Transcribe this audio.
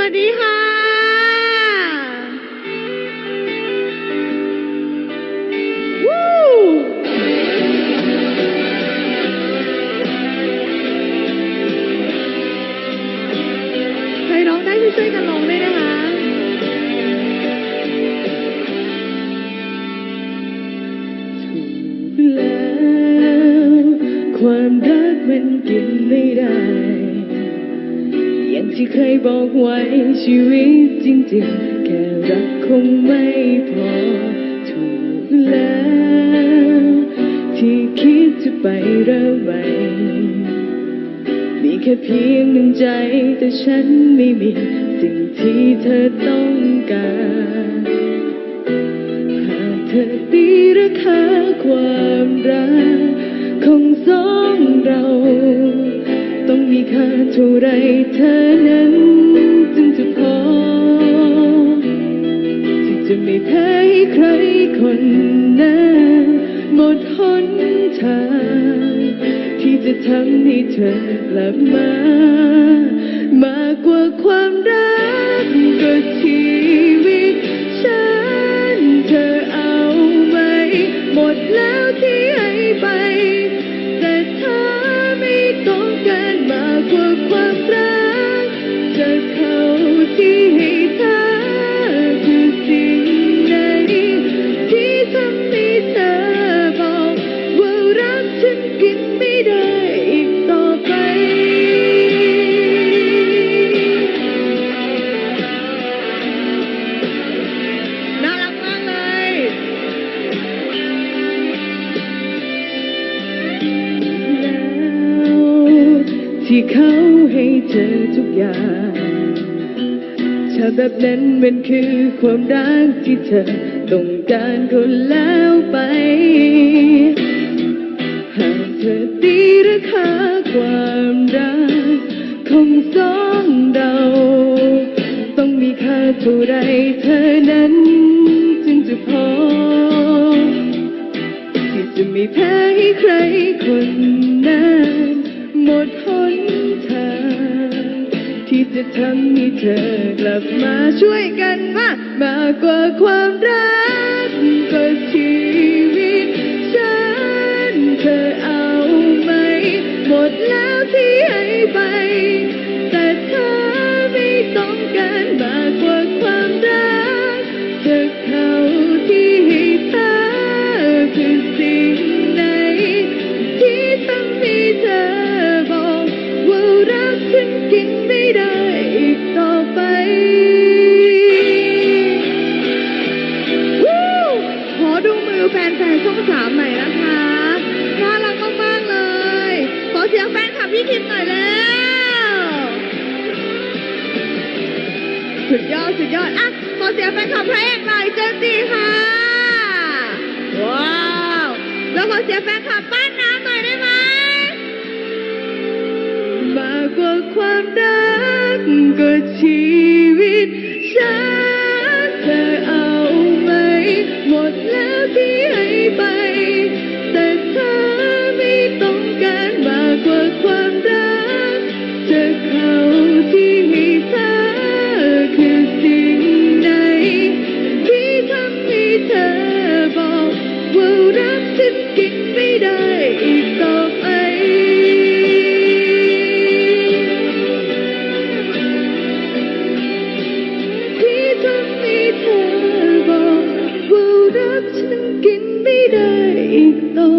วัสดีค่ะ ใครร้องได้ช่วยกันร้องด้วยนะคะ แล้วความรักมันกินไม่ได้ อย่างที่เคยบอกไว้ชีวิตจริงๆ แค่รักคงไม่พอถูกแล้ว ที่คิดจะไปเริ่มใหม่ มีแค่เพียงหนึ่งใจ แต่ฉันไม่มีสิ่งที่เธอต้องการ หากเธอตีราคาควา ค่าเท่าไรเธอนั้นจึงจะพอ ที่จะไม่แพ้ให้ใครคนนั้นหมดหนทาง ที่จะทำให้เธอกลับมา มากกว่าความรักก็ที ที่เขาให้เธอทุกอย่างถ้าแบบนั้นมันคือความรักที่เธอต้องการคนแล้วไป หากเธอตีราคาความรักของสองเรา ต้องมีค่าเท่าไรเธอนั้นจึงจะพอ ที่จะไม่แพ้ให้ใครคนนั้นหมด ที่จะทำให้เธอกลับมาช่วยกันมากมากกว่าความรักก็ อะขอเสียงแฟนคลับพระเอกหน่อยเจนจีค่ะ ว้าว แล้วขอเสียงแฟนคลับป้านน้ำหน่อยได้ไหมมากกว่าความรักก็ชีวิตฉัน รักฉันกินไม่ได้อีกต่อไปที่ทำให้เธอบอกว่ารักฉันกินไม่ได้อีกต่อ